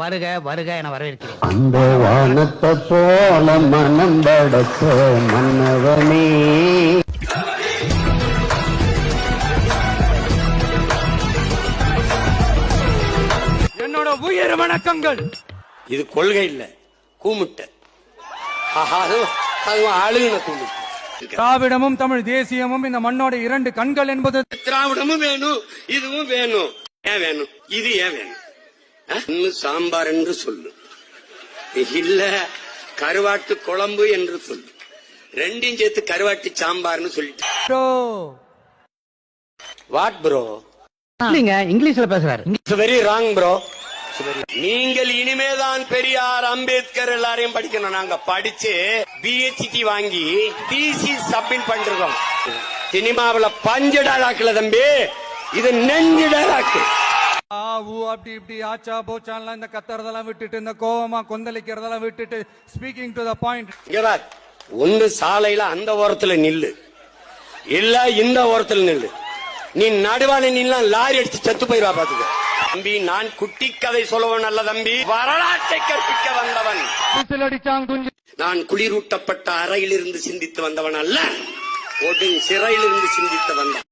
வருக வருக என வரவேற்கிறேன். அந்த வானத்தை போல மனம் படைச்ச மன்னவனே. என்னோட உயிர் வணக்கங்கள். இது கொள்கை இல்ல கூமுட்டை. ஆஹா, அதுவும் அழுகுன கூமுட்டை. திராவிடமும் தமிழ் தேசியமும் இந்த மண்ணோட இரண்டு கண்கள் என்பது திராவிடமும் வேணும் இதுவும் வேணும். ஏன் வேணும்? இது ஏன் வேணும்? சாம்பார் என்று சொல்லு. இல்ல கருவாட்டு குழம்பு என்று சொல்லு. ரெண்டையும் சேர்த்து கருவாட்டு சாம்பார்னு சொல்லிட்டு. வாட் ப்ரோ இல்லைங்க இங்கிலீஷ்ல பேசுறாரு. வெரி ராங் ப்ரோ நீங்கள் இனிமேதான் பெரியார் அம்பேத்கர் எல்லாரையும் படிக்கணும். நாங்க படிச்சு பிஹெச்டி வாங்கி டிசி சப்மிட் பண்ணிருக்கோம் சினிமாவுல பஞ்சு டாலாக்குல தம்பி இது நெஞ்சு டாலாக்கு ஆ ஊ அப்படி இப்படி ஆச்சா போச்சான்லாம் இந்த கத்துறதெல்லாம் விட்டுட்டு இந்த கோவமா கொந்தளிக்கிறதெல்லாம் விட்டுட்டு ஸ்பீக்கிங் டு த பாயிண்ட் ஒண்ணு சாலையில அந்த ஓரத்துல நில்லு. இல்ல இந்த ஓரத்துல நில்லு. நீ நடுவால நின்னா லாரி அடிச்சு செத்து போயிருவா பாத்துக்க. தம்பி நான் குட்டி கதை சொல்லுவன் அல்ல தம்பி. வரலாற்றை கற்பிக்க வந்தவன். நான் குளிரூட்டப்பட்ட அறையிலிருந்து சிந்தித்து வந்தவன் அல்ல. ஒடும் சிறையிலிருந்து சிந்தித்து வந்தவன்.